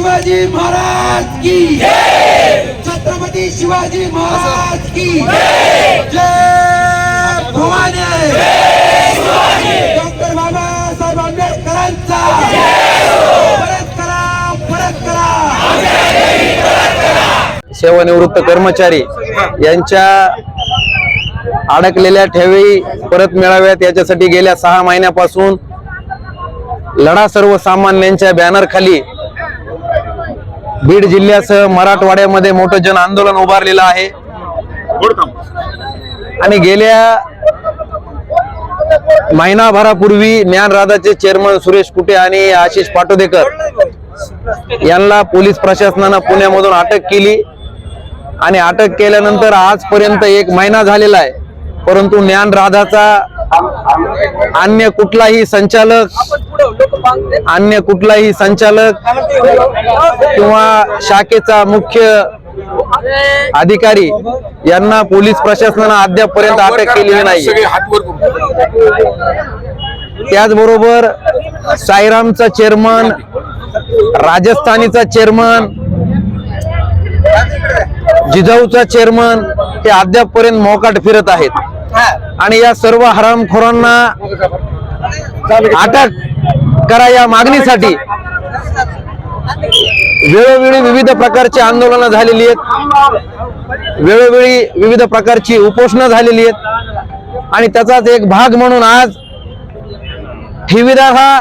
शिवाजी महाराज की छत्रपती शिवाजी महाराज की जय! भवानी! डॉक्टर बाबासाहेब आंबेडकरांचा! सेवानिवृत्त कर्मचारी यांच्या अडकलेल्या ठेवी परत मिळाव्यात याच्यासाठी गेल्या सहा महिन्यापासून लढा सर्वसामान्यांच्या बॅनर खाली बीड जिल्ह्यासह मराठवाड्यामध्ये मोठं जन आंदोलन उभारलेलं आहे. आणि गेल्या महिनाभरापूर्वी ज्ञानराधाचे चेअरमन सुरेश कुटे आणि आशिष पाटोदेकर यांना पोलीस प्रशासनानं पुण्यामधून अटक केली. आणि अटक केल्यानंतर आजपर्यंत एक महिना झालेला आहे. परंतु ज्ञानराधाचा अन्य कुठलाही संचालक अन्य कुठलाही संचालक किंवा शाखेचा मुख्य अधिकारी यांना पोलीस प्रशासनानं अद्यापपर्यंत अटक केलेली नाही त्याचबरोबर साईरामचा चेअरमन राजस्थानीचा चेअरमन जिजाऊचा चेअरमन हे अद्यापपर्यंत मोकाट फिरत आहेत. आणि या सर्व हरामखोरांना अटक करा या मागणीसाठी. वेळोवेळी विविध प्रकारची आंदोलनं झालेली आहेत. वेळोवेळी विविध प्रकारची उपोषणं झालेली आहेत. आणि त्याचाच एक भाग म्हणून आज ठेवीदार हा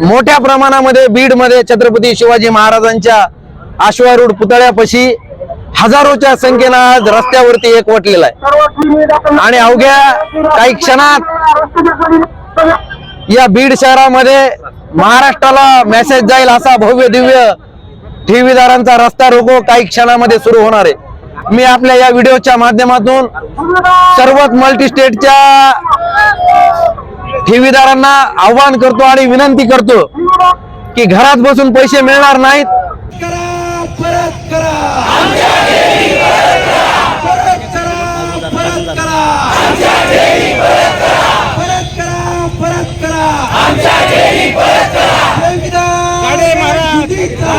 मोठ्या प्रमाणामध्ये बीडमध्ये छत्रपती शिवाजी महाराजांच्या आश्वारूढ पुतळ्यापाशी हजारोच्या संख्येनं आज रस्त्यावरती एकवटलेला आहे. आणि अवघ्या काही क्षणात या बीड शहरामध्ये महाराष्ट्राला मेसेज जाईल असा भव्य दिव्य ठेवीदारांचा रस्ता रोको काही क्षणामध्ये सुरू होणार आहे. मी आपल्या या व्हिडिओच्या माध्यमातून सर्वच मल्टी स्टेटच्या ठेवीदारांना आव्हान करतो आणि विनंती करतो की घरात बसून पैसे मिळणार नाहीत करा परत करा परत करा परत करा परत करा परत करा युतीचा.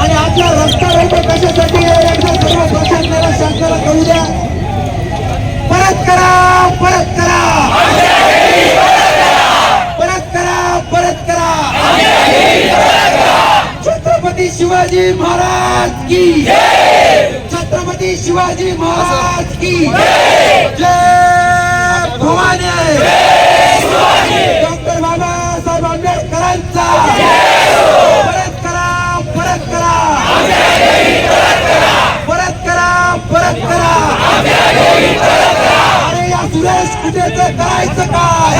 आणि आपला रस्ता रोको कशासाठी? एकदा सर्व प्रशासनाला शासनाला कळू द्या. परत करा परत करा. परत करा परत करा. छत्रपती शिवाजी महाराज की. छत्रपती शिवाजी महाराज की. जय. भवानी डॉक्टर बाबासाहेब आंबेडकरांचा. परत करा परत करा. परत करा परत करा. अरे या सुरेश कुठेच करायचं काय?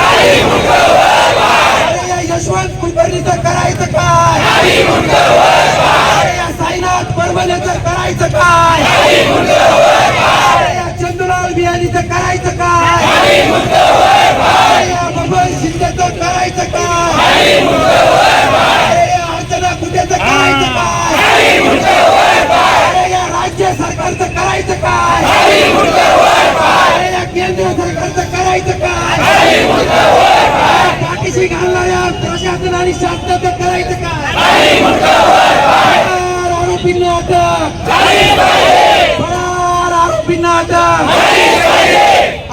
अरे या यशवंत कुलकर्णीचं करायचं काय? अरे या साईनाथ परभणेचं करायचं काय अरे या चंद्रलाल बियाणीचं करायचं काय अरे या बबन शिंदेचं करायचं काय अरे या अर्चना कुठेचं करायचं काय अरे या राज्य सरकारचं करायचं काय या केंद्र सरकारचं करायचं काय पाठीशी घालणाऱ्या प्रशासन आणि शासनाचं करायचं काय आरोपींना अटक. फरार आरोपींना अटक.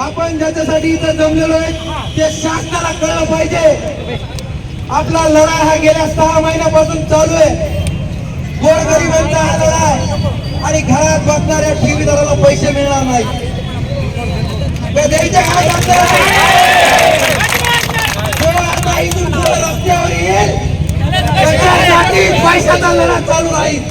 आपण ज्याच्यासाठी इथं जमलेलो आहे ते शासनाला कळलं पाहिजे. आपला लढा हा गेल्या सहा महिन्यापासून चालू आहे. गोरगरिबांचा हा लढा आहे. आणि घरात बसणाऱ्या ठेवीदाराला पैसे मिळणार नाही काय आता इथून रस्त्यावर येईल. त्याच्यासाठी पैशाचा लढा चालू राहील.